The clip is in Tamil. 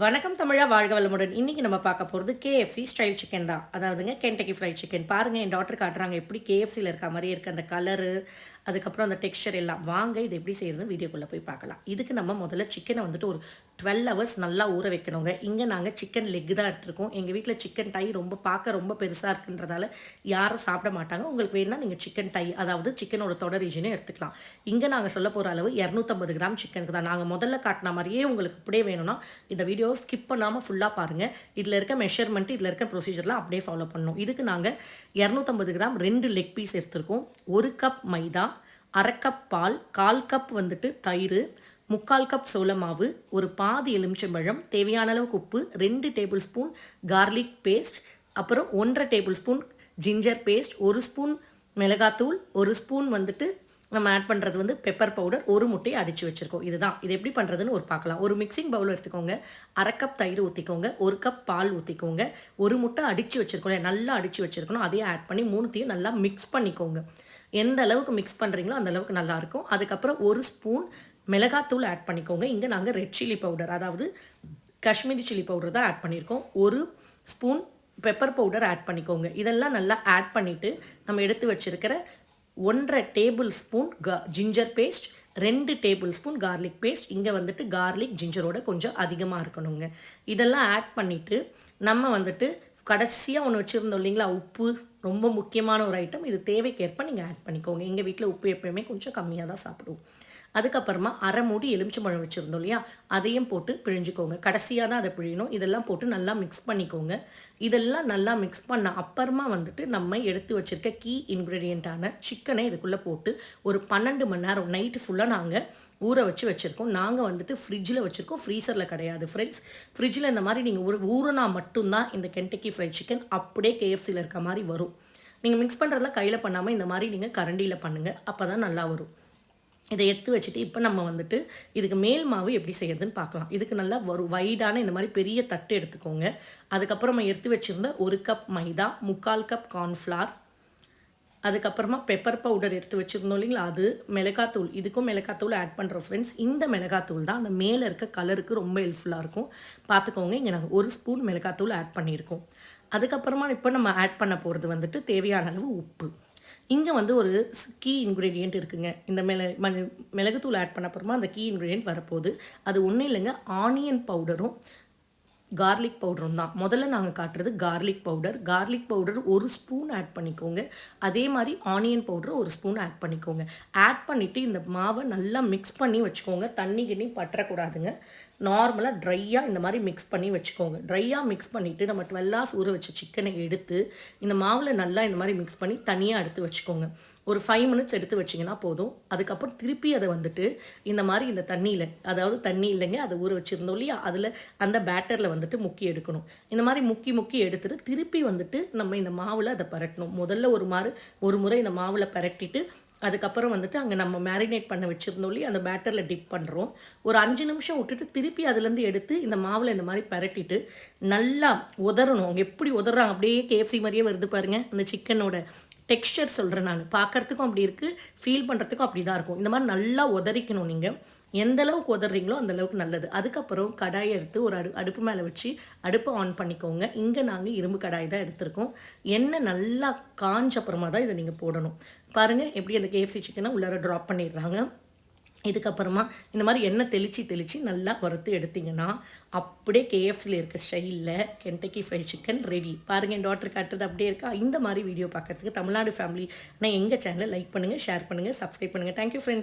வணக்கம் தமிழா வாழ்க வளமுடன். இன்றைக்கி நம்ம பார்க்க போகிறது கேஎஃப்சி ஸ்டைல் சிக்கன் தான். அதாவதுங்க கென்டக்கி ஃப்ரைட் சிக்கன் பாருங்கள் என் டாக்டர் காட்டுறாங்க எப்படி கேஎஃப்சியில் இருக்க மாதிரியே இருக்குது அந்த கலரு அதுக்கப்புறம் அந்த டெக்ஸ்சர் எல்லாம். வாங்க இது எப்படி செய்யறதுன்னு வீடியோக்குள்ளே போய் பார்க்கலாம். இதுக்கு நம்ம முதல்ல சிக்கனை வந்துட்டு ஒரு டுவெல் ஹவர்ஸ் நல்லா ஊற வைக்கணுங்க. இங்கே நாங்கள் சிக்கன் லெக் தான் எடுத்துருக்கோம். எங்கள் வீட்டில் சிக்கன் டை ரொம்ப பார்க்க ரொம்ப பெருசாக இருக்குன்றதால யாரும் சாப்பிட மாட்டாங்க. உங்களுக்கு வேணும்னா நீங்கள் சிக்கன் டை அதாவது சிக்கனோட தொடர் ரீஜினே எடுத்துக்கலாம். இங்கே நாங்கள் சொல்ல போகிற அளவு இரநூத்தம்பது கிராம் சிக்கனுக்கு தான். நாங்கள் முதல்ல காட்டின மாதிரியே உங்களுக்கு அப்படியே வேணும்னா இந்த வீடியோ ஸ்கிப் பண்ணாமல் ஃபுல்லாக பாருங்கள் இதில் இருக்க மெஷர்மெண்ட் இதில் இருக்க ப்ரொசீஜர்லாம் அப்படியே ஃபாலோ பண்ணணும். இதுக்கு நாங்கள் இரநூத்தம்பது கிராம் ரெண்டு லெக் பீஸ் எடுத்திருக்கோம். ஒரு கப் மைதா அரை கப் பால் கால் கப் வந்துட்டு தயிர் முக்கால் கப் சோள மாவு ஒரு பாதி எலுமிச்சம்பழம் தேவையான அளவுக்கு உப்பு ரெண்டு டேபிள் ஸ்பூன் கார்லிக் பேஸ்ட் அப்புறம் ஒன்றரை டேபிள் ஸ்பூன் ஜிஞ்சர் பேஸ்ட் ஒரு ஸ்பூன் மிளகாத்தூள் ஒரு ஸ்பூன் வந்துட்டு நம்ம ஆட் பண்ணுறது வந்து பெப்பர் பவுடர் ஒரு முட்டையை அடித்து வச்சுருக்கோம். இதுதான். இது எப்படி பண்ணுறதுன்னு ஒரு பார்க்கலாம். ஒரு மிக்சிங் பவுல் எடுத்துக்கோங்க. அரை கப் தயிர் ஊற்றிக்கோங்க ஒரு கப் பால் ஊற்றிக்கோங்க ஒரு முட்டை அடித்து வச்சுருக்கோம். நல்லா அடித்து வச்சுருக்கணும். அதையும் ஆட் பண்ணி மூணுத்தையும் நல்லா மிக்ஸ் பண்ணிக்கோங்க. எந்த அளவுக்கு மிக்ஸ் பண்ணுறீங்களோ அந்த அளவுக்கு நல்லாயிருக்கும் அதுக்கப்புறம் ஒரு ஸ்பூன் மிளகாத்தூள் ஆட் பண்ணிக்கோங்க. இங்கே நாங்கள் ரெட் சில்லி பவுடர் அதாவது காஷ்மீரி சில்லி பவுடர் தான் ஆட் பண்ணியிருக்கோம். ஒரு ஸ்பூன் பெப்பர் பவுடர் ஆட் பண்ணிக்கோங்க. இதெல்லாம் நல்லா ஆட் பண்ணிவிட்டு நம்ம எடுத்து வச்சுருக்கிற ஒன்றரை டேபிள் ஸ்பூன் கா ஜிஞ்சர் பேஸ்ட் ரெண்டு டேபிள் ஸ்பூன் கார்லிக் பேஸ்ட் இங்கே வந்துட்டு கார்லிக் ஜிஞ்சரோட கொஞ்சம் அதிகமாக இருக்கணுங்க. இதெல்லாம் ஆட் பண்ணிவிட்டு நம்ம வந்துட்டு கடைசியாக ஒன்று வச்சுருந்தோம் இல்லைங்களா? உப்பு ரொம்ப முக்கியமான ஒரு ஐட்டம் இது தேவைக்கேற்ப நீங்கள் ஆட் பண்ணிக்கோங்க. எங்கள் வீட்டில் உப்பு எப்போயுமே கொஞ்சம் கம்மியாக தான் சாப்பிடுவோம். அதுக்கப்புறமா அரை மூடி எலுமிச்சம்பழம் வச்சுருந்தோம் இல்லையா? அதையும் போட்டு பிழிஞ்சுக்கோங்க. கடைசியாக தான் அதை பிழியணும். இதெல்லாம் போட்டு நல்லா மிக்ஸ் பண்ணிக்கோங்க. இதெல்லாம் நல்லா மிக்ஸ் பண்ண அப்புறமா வந்துட்டு நம்ம எடுத்து வச்சுருக்க கீ இன்க்ரீடியண்ட்டான சிக்கனை இதுக்குள்ளே போட்டு ஒரு பன்னெண்டு மணி நேரம் நைட்டு ஃபுல்லாக நாங்கள் ஊற வச்சு வச்சுருக்கோம். நாங்கள் வந்துட்டு ஃப்ரிட்ஜில் வச்சுருக்கோம். ஃப்ரீசரில் கிடையாது ஃப்ரெண்ட்ஸ் ஃப்ரிட்ஜில் இந்த மாதிரி நீங்கள் ஊற ஊறுனா மட்டும்தான் இந்த கென்டக்கி ஃப்ரைட் சிக்கன் அப்படியே கேஎஃப்சியில் இருக்க மாதிரி வரும். நீங்கள் மிக்ஸ் பண்ணுறதுலாம் கையில் பண்ணாமல் இந்த மாதிரி நீங்கள் கரண்டியில் பண்ணுங்கள் அப்போ தான் நல்லா வரும். இதை எடுத்து வச்சுட்டு இப்போ நம்ம வந்துட்டு இதுக்கு மேல் மாவு எப்படி செய்யறதுன்னு பார்க்கலாம். இதுக்கு நல்லா வரும் வைடான இந்த மாதிரி பெரிய தட்டு எடுத்துக்கோங்க. அதுக்கப்புறமா எடுத்து வச்சுருந்த ஒரு கப் மைதா முக்கால் கப் கார்ன்ஃப்ளார் அதுக்கப்புறமா பெப்பர் பவுடர் எடுத்து வச்சுருந்தோம் இல்லைங்களா? அது மிளகாத்தூள் இதுக்கும் மிளகாத்தூள் ஆட் பண்ணுறோம் ஃப்ரெண்ட்ஸ் இந்த மிளகாத்தூள் தான் அந்த மேலே இருக்க கலருக்கு ரொம்ப ஹெல்ப்ஃபுல்லாக இருக்கும். பார்த்துக்கோங்க இங்கே நாங்கள் ஒரு ஸ்பூன் மிளகாத்தூள் ஆட் பண்ணியிருக்கோம். அதுக்கப்புறமா இப்போ நம்ம ஆட் பண்ண போகிறது வந்துட்டு தேவையான அளவு உப்பு. இங்கே வந்து ஒரு கீ இன்க்ரீடியண்ட் இருக்குங்க. இந்த மிள ம மிளகுத்தூள் ஆட் பண்ண அப்புறமா அந்த கீ இன்க்ரீடியன்ட் வரப்போகுது. அது ஒன்றும் இல்லைங்க ஆனியன் பவுடரும் கார்லிக் பவுடரும் தான். முதல்ல நாங்கள் காட்டுறது கார்லிக் பவுடர் கார்லிக் பவுடர் ஒரு ஸ்பூன் ஆட் பண்ணிக்கோங்க. அதே மாதிரி ஆனியன் பவுடர் ஒரு ஸ்பூன் ஆட் பண்ணிக்கோங்க. ஆட் பண்ணிவிட்டு இந்த மாவை நல்லா மிக்ஸ் பண்ணி வச்சுக்கோங்க. தண்ணி கிண்ணி பற்றக்கூடாதுங்க. நார்மலாக ட்ரையாக இந்த மாதிரி மிக்ஸ் பண்ணி வச்சுக்கோங்க. ட்ரையாக மிக்ஸ் பண்ணிவிட்டு நம்ம டுவெல் ஹவர்ஸ் ஊற வச்ச சிக்கனை எடுத்து இந்த மாவில் நல்லா இந்த மாதிரி மிக்ஸ் பண்ணி தனியாக எடுத்து வச்சுக்கோங்க. ஒரு ஃபைவ் மினிட்ஸ் எடுத்து வச்சிங்கன்னா போதும். அதுக்கப்புறம் திருப்பி அதை வந்துட்டு இந்த மாதிரி இந்த தண்ணியில் அதாவது தண்ணி இல்லைங்க அதை ஊற வச்சுருந்தோம் இல்லையா அதில் அந்த பேட்டரில் வந்துட்டு முக்கி எடுக்கணும். இந்த மாதிரி முக்கி முக்கி எடுத்துகிட்டு திருப்பி வந்துட்டு நம்ம இந்த மாவில் அதை பரட்டணும். முதல்ல ஒரு மாதிரி ஒரு முறை இந்த மாவில் பரட்டிட்டு அதுக்கப்புறம் வந்துட்டு அங்கே நம்ம மேரினேட் பண்ண வச்சுருந்தோம் இல்லையா அந்த பேட்டரில் டிப் பண்ணுறோம் ஒரு அஞ்சு நிமிஷம் விட்டுட்டு திருப்பி அதுலேருந்து எடுத்து இந்த மாவில் இந்த மாதிரி பரட்டிட்டு நல்லா உதறணும். அவங்க எப்படி உதறாங்க அப்படியே கேஎஃப்சி மாதிரியே வருது பாருங்கள் அந்த சிக்கனோட டெக்ஸ்டர் சொல்கிறேன் நான். பார்க்குறதுக்கும் அப்படி இருக்குது ஃபீல் பண்ணுறதுக்கும் அப்படி தான் இருக்கும். இந்த மாதிரி நல்லா உதறிக்கணும் நீங்கள் எந்த அளவுக்கு உதறீங்களோ அந்த அளவுக்கு நல்லது. அதுக்கப்புறம் கடாயை எடுத்து ஒரு அடு அடுப்பு மேலே வச்சு அடுப்பை ஆன் பண்ணிக்கோங்க. இங்கே நாங்கள் இரும்பு கடாய் தான் எடுத்திருக்கோம். எண்ணெய் நல்லா காஞ்ச அப்புறமா தான் இதை நீங்கள் போடணும். பாருங்கள் எப்படி அந்த கேஎஃப்சி சிக்கனை உள்ளார ட்ராப் பண்ணிடுறாங்க. இதுக்கப்புறமா இந்த மாதிரி எண்ணெய் தெளித்து தெளித்து நல்லா வறுத்து எடுத்திங்கன்னா அப்படியே கேஎஃப்சியில் இருக்க ஸ்டைலில் கென்டக்கி ஃப்ரை சிக்கன் ரெடி பாருங்கள் என் டாக்டர் காட்டுறது அப்படியே இருக்கா? இந்த மாதிரி வீடியோ பார்க்குறதுக்கு தமிழ்நாடு ஃபேமிலி ஆனால் எங்கள் சேனலை லைக் பண்ணுங்கள் ஷேர் பண்ணுங்கள் சப்ஸ்கிரைப் பண்ணுங்கள் தேங்க்யூ ஃப்ரெண்ட்ஸ்